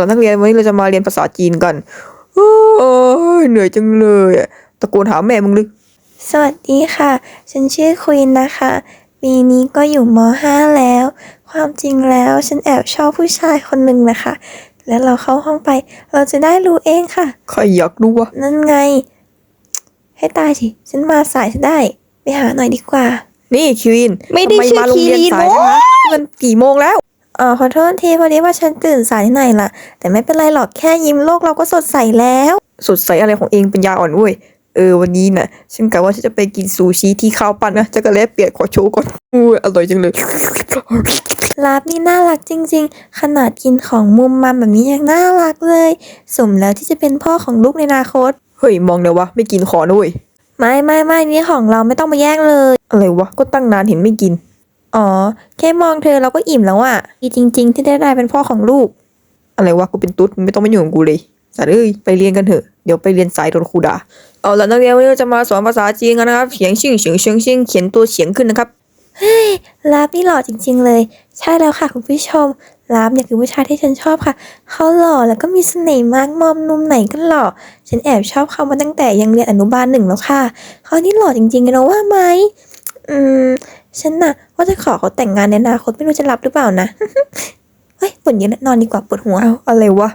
ละนักเรียนวันนี้เราจะมาเรียนภาษาจีนกันโอ้ยเหนื่อยจังเลยอะตะโกนหาแม่มึงลึกสวัสดีค่ะ ฉันชื่อควีนนะคะ ปีนี้ก็อยู่ม .5 แล้ว ความจริงแล้วฉันแอบชอบผู้ชายคนหนึ่งนะคะ แล้วเราเข้าห้องไป เราจะได้รู้เองค่ะ ใครอยากรู้วะนั่นไง ให้ตายสิ ฉันมาสายจะได้ ไปหาหน่อยดีกว่า นี่คิวินไม่ได้ทำชื่อมาโรงเรียนคิรินสายนะคะมันกี่โมงแล้ว อ๋อขอโทษทีพอดีว่าฉันตื่นสายนิดหน่อยล่ะ แต่ไม่เป็นไรหรอกแค่ยิ้มโลกเราก็สดใสแล้ว สดใสอะไรของเองเป็นยาอ่อนเว้ยเออวันนี้น่ะฉันกะว่าฉันจะไปกินซูชิที่ข้าวปั้นนะจะกระเล็บเปียกขอโชว์ก่อนอู้ยอร่อยจังเลยลาบนี่น่ารักจริง ๆ ขนาดกินของมุมมามแบบนี้ยังน่ารักเลย สมแล้วที่จะเป็นพ่อของลูกในอนาคตเฮ้ยมองเดี๋ยววะไม่กินขอนะเว้ยไม่ไม่ไม่นี่ของเราไม่ต้องมาแย่งเลยอะไรวะก็ตั้งนานเห็นไม่กิน อ๋อ แค่มองเธอเราก็อิ่มแล้วอะดีจริง ๆ ที่ได้ได้เป็นพ่อของลูก อะไรวะกูเป็นตุ๊ดมึงไม่ต้องมายุ่งกับกูเลยสัตว์เอ้ยไปเรียนกันเถอะเดี๋ยวไปเรียนสายโดนครูด่าเอาละนักเรียนวันนี้เราจะมาสอนภาษาจีนกันนะครับเสียงชิ่งเสียงเสียงเสียงเขียนตัวเสียงขึ้นนะครับลาบนี่หล่อจริง ๆ เลย ใช่แล้วค่ะคุณผู้ชมลาบเนี่ยคือผู้ชายที่ฉันชอบค่ะ เขาหล่อแล้วก็มีเสน่ห์มากมอมนุ่มไหนก็หล่อฉันแอบชอบเขามาตั้งแต่ยังเรียนอนุบาลหนึ่งแล้วค่ะเขานี่หล่อจริงๆนะว่าไหมอืม ฉันน่ะว่าจะขอเขาแต่งงานในอนาคตไม่รู้จะรับหรือเปล่านะ เฮ้ยปวดเยอะแล้วนอนดีกว่าปวดหัว เอาอะไรวะ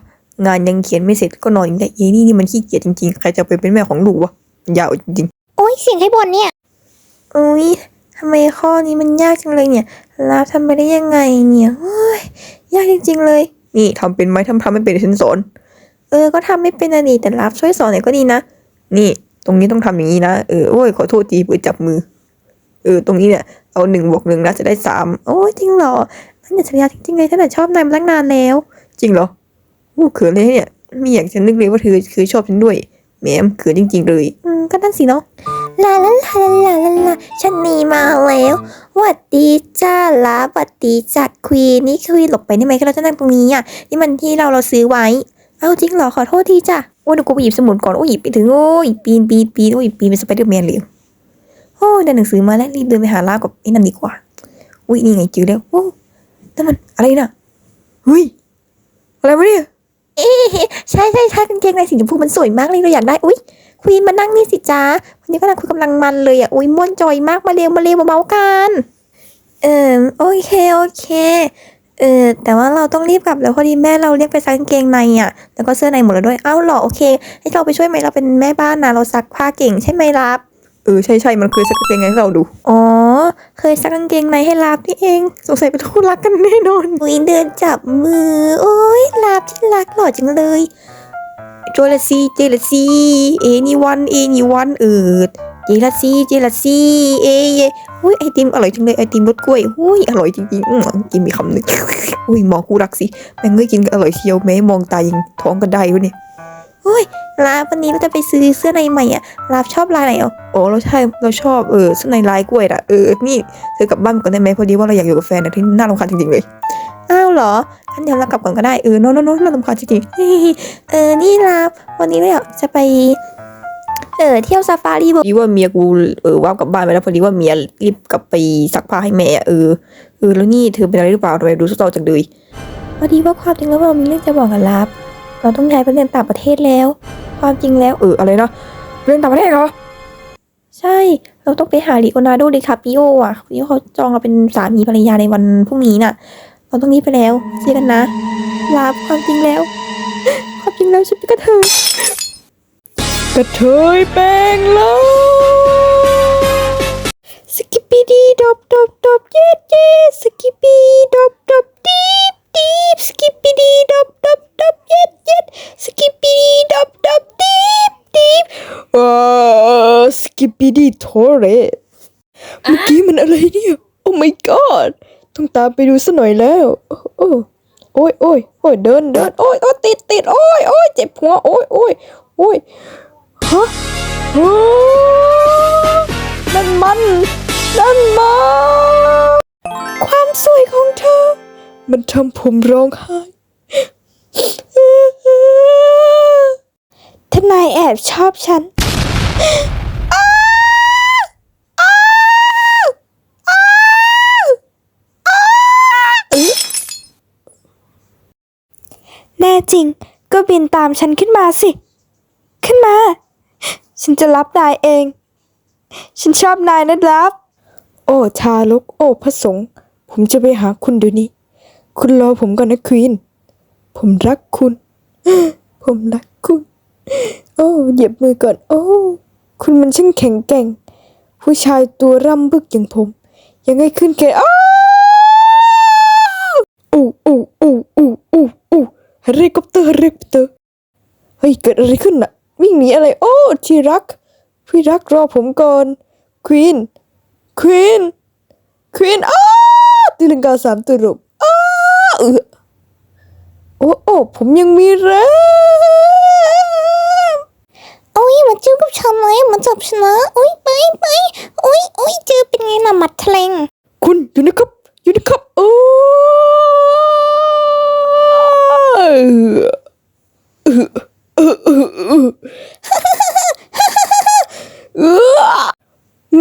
งานยังเขียนไม่เสร็จก็นอนอย่างแต่เยนี่นี่มันขี้เกียจจริงๆ ใครจะไปเป็นแม่ของลูกวะ ยาวจริงโอ้ยเสียงให้บนเนี่ยอุ้ยทำไมข้อนี้มันยากจังเลยเนี่ยลาบทำไปได้ยังไงเนี่ยเฮ้ยยากจริง ๆ เลยๆนี่ทำเป็นไหมทำทำไม่เป็นเดี๋ยวฉันสอน เออ ก็ทำไม่เป็นอะดีแต่รับช่วยสอนหน่อยก็ดีนะ นี่ ตรงนี้ต้องทำอย่างนี้นะ เออ โอ้ย ขอโทษทีเปิดจับมือ เออ ตรงนี้เนี่ยเอาหนึ่งบวกหนึ่งนะจะได้สามโอ้ยจริงเหรอนั่นอย่าฉริยะจริงๆเลยตั้งแต่ชอบนายมาตั้งนานแล้ว จริงเหรออู้เขินเลยเนี่ยม่อยากจะนึกเลยว่าเธอคือชอบฉันด้วยแหมเขินจริง ๆ เลยอืมก็นั่นสิเนาะลาลาลาลาลาลาฉันนีมาแล้วหวัดดีจ้าลาหวัดดีจัดควีนนี่ควีนหลบไปได้ไหมเราจะนั่งตรงนี้อะนี่มันที่เราเราซื้อไว้ เอาจริงเหรอขอโทษทีจ้ะโอ้ยเดี๋ยวกูไปหยิบสมุดก่อนโอ้ยหยิบไปถึงโอ้ยปีนปีนปีนโอ้ยปีนเป็นสไปเดอร์แมนเลย โอ้ยได้หนังสือมาแล้วรีบเดินไปหาลาบกับไอ้นั่นดีกว่าอุ้ยนี่ไงเจอแล้วโอ้นั่นมันอะไรน่ะเฮ้ยอะไรวะเนี่ยเอ๊ะใช่ใช่ใช่กางเกงในสีชมพูมันสวยมากเลยเราอยากได้อุ๊ยควีนมานั่งนี่สิจ้าวันนี้กำลังคุยกำลังมันเลยอะอุ๊ยม่วนจอยมากมาเร็วมาเร็วมาเมาส์กันเออโอเคโอเคเออแต่ว่าเราต้องรีบกลับแล้วพอดีแม่เราเรียกไปซักกางเกงในอะแล้วก็เสื้อในหมดแล้วด้วยเอ้าเหรอโอเคให้เราไปช่วยไหมเราเป็นแม่บ้านนะเราซักผ้าเก่งใช่ไหมรับเออใช่ใช่มันเคยสักเป็นไงให้เราดู อ๋อ เคยซักกางเกงในให้รับนี่เอง สงสัยเป็นคู่รักกันแน่นอนอุ๊ยเดินจับมือ โอ้ยรับที่รักหล่อจังเลยโจลาซีเจลาซีเอนี่วันเอนี่วันเออเจลาซีเจลาซีเอเยอุ้ยไอติมอร่อยจังเลยไอติมรสกล้วยอุ้ยอร่อยจริงๆอืมกินมีคำหนึ่งอุ้ยมองคู่รักสิแม่งเงยกินก็อร่อยเชียวแม้มองตายังท้องกันได้วะเนี่ย ลาบวันนี้เราจะไปซื้อเสื้อในใหม่อะลาบชอบลายไหนอะโอ้เราใช่เราชอบเออเสื้อในลายกล้วยอะเออนี่เธอกลับบ้านก่อนได้ไหมพอดีว่าเราอยากอยู่กับแฟนนะที่น่ารำคาญจริงๆเลยอ้าวเหรองั้นเดี๋ยวเรากลับก่อนก็ได้เออโน้โน้โน้น่ารำคาญจริงเออนี่ลาบวันนี้เราอยากจะไปเออเที่ยวซาฟารีๆพอดีว่าเมียกูเออว่ากลับบ้านไปแล้วพอดีว่าเมียรีบกลับไปซักผ้าให้แม่อะเออเออแล้วนี่เธอเป็นอะไรหรือเปล่าทำไมดูเศร้าๆจังเลยพอดีว่าความจริงแล้วเรามีเรื่องจะบอกกับลาบ เราต้องย้ายไปเรียนต่างประเทศแล้ว ความจริงแล้วเอออะไรนะเรียนต่างประเทศเหรอใช่ เราต้องไปหาลีโอนาร์โดดิคาปิโออะที่เขาจองเราเป็นสามีภรรยาในวันพรุ่งนี้น่ะ เราต้องรีบไปแล้วเจอกันนะ ลาบความจริงแล้ว ความจริงแล้วฉันเป็นกระเทยกระเทยแปลงแล้วสกิปปี้ กิปปี้ดีโทเรสเมื่อกี้มันอะไรเนี่ย โอ้ my god ต้องตามไปดูสัหน่อยแล้ว โอ้โอ้ยโอ้ยโอ้ยเดินเดินโอ้ยโอ้ยติดติดโอ้ยโอ้ยเจ็บหัวโอ้ยโอ้ยโอ้ยฮะฮะนั่นมันนั่นมันความสวยของเธอ มันทำผมร้องไห้ทนายแอบชอบฉัน แน่จริงก็บินตามฉันขึ้นมาสิ ขึ้นมา ฉันจะรับนายเอง ฉันชอบนายนะรับ โอ้ทารกโอ้พระสงฆ์ผมจะไปหาคุณเดี๋ยวนี้ คุณรอผมก่อนนะควีน ผมรักคุณ ผมรักคุณ โอ้เหยียบมือก่อน โอ้ คุณมันช่างแข็งแกร่ง ผู้ชายตัวร่ำบึกอย่างผม ยังไงขึ้นแกอ้าวอู้อูอูอู้อู้อู้ เฮลิคอปเตอร์เฮลิคอปเตอร์เฮ้ยเกิดอะไรขึ้นน่ะวิ่งหนีอะไร โอ้ที่รัก พี่รักรอผมก่อนควีนควีนควีนอ้าตีลังกาสามตัวรบอ้าเออโอ้โอ้ผมยังมีแรงโอ้ยมาจู้กับฉันเลยมาจับฉันนะโอ้ยไปไปโอ้ยโอ้ยเจอเป็นไงล่ะหมัดแทงคุณอยู่นะครับอยู่นะครับโอ้ ม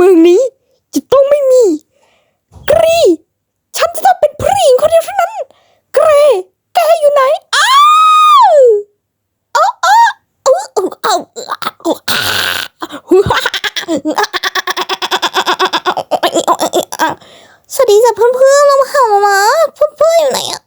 ืองนี้จะต้องไม่มี กรี ฉันจะต้องเป็นผู้หญิงคนเดียวเท่านั้น เกรแกอยู่ไหน อ้าวอ้าวอ้าวอ้าวอ้าวสวัสดีจ้ะเพื่อนๆเรามาหามาเพื่อนๆอยู่ไหนอะ